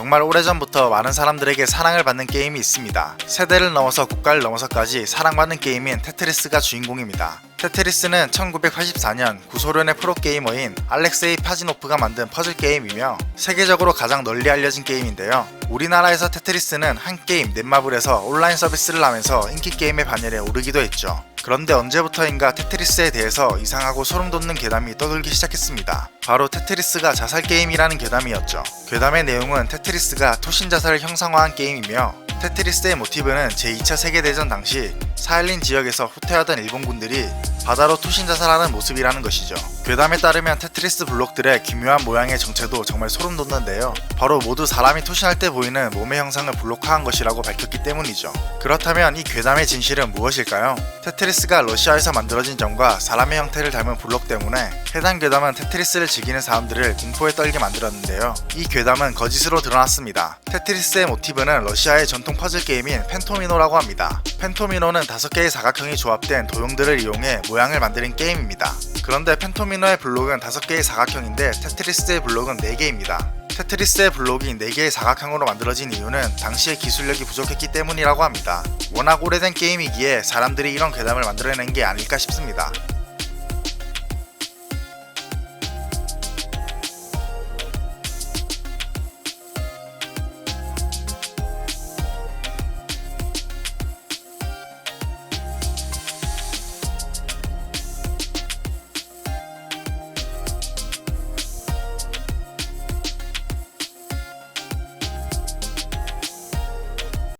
정말 오래전부터 많은 사람들에게 사랑을 받는 게임이 있습니다. 세대를 넘어서 국가를 넘어서까지 사랑받는 게임인 테트리스가 주인공입니다. 테트리스는 1984년 구소련의 프로게이머인 알렉세이 파지노프가 만든 퍼즐 게임이며 세계적으로 가장 널리 알려진 게임인데요. 우리나라에서 테트리스는 한 게임 넷마블에서 온라인 서비스를 하면서 인기 게임의 반열에 오르기도 했죠. 그런데 언제부터인가 테트리스에 대해서 이상하고 소름 돋는 괴담이 떠돌기 시작했습니다. 바로 테트리스가 자살 게임이라는 괴담이었죠. 괴담의 내용은 테트리스가 토신 자살을 형상화한 게임이며 테트리스의 모티브는 제2차 세계대전 당시 사헬린 지역에서 후퇴하던 일본군들이 바다로 투신 자살하는 모습이라는 것이죠. 괴담에 따르면 테트리스 블록들의 기묘한 모양의 정체도 정말 소름 돋는데요. 바로 모두 사람이 투신할 때 보이는 몸의 형상을 블록화한 것이라고 밝혔기 때문이죠. 그렇다면 이 괴담의 진실은 무엇일까요? 테트리스가 러시아에서 만들어진 점과 사람의 형태를 닮은 블록 때문에 해당 괴담은 테트리스를 즐기는 사람들을 공포에 떨게 만들었는데요. 이 괴담은 거짓으로 드러났습니다. 테트리스의 모티브는 러시아의 전통 퍼즐 게임인 펜토미노라고 합니다. 펜토미노는 다섯 개의 사각형이 조합된 도형들을 이용해 모양을 만드는 게임입니다. 그런데 펜토미노의 블록은 다섯 개의 사각형인데 테트리스의 블록은 네 개입니다. 테트리스의 블록이 4개의 사각형으로 만들어진 이유는 당시의 기술력이 부족했기 때문이라고 합니다. 워낙 오래된 게임이기에 사람들이 이런 괴담을 만들어낸 게 아닐까 싶습니다.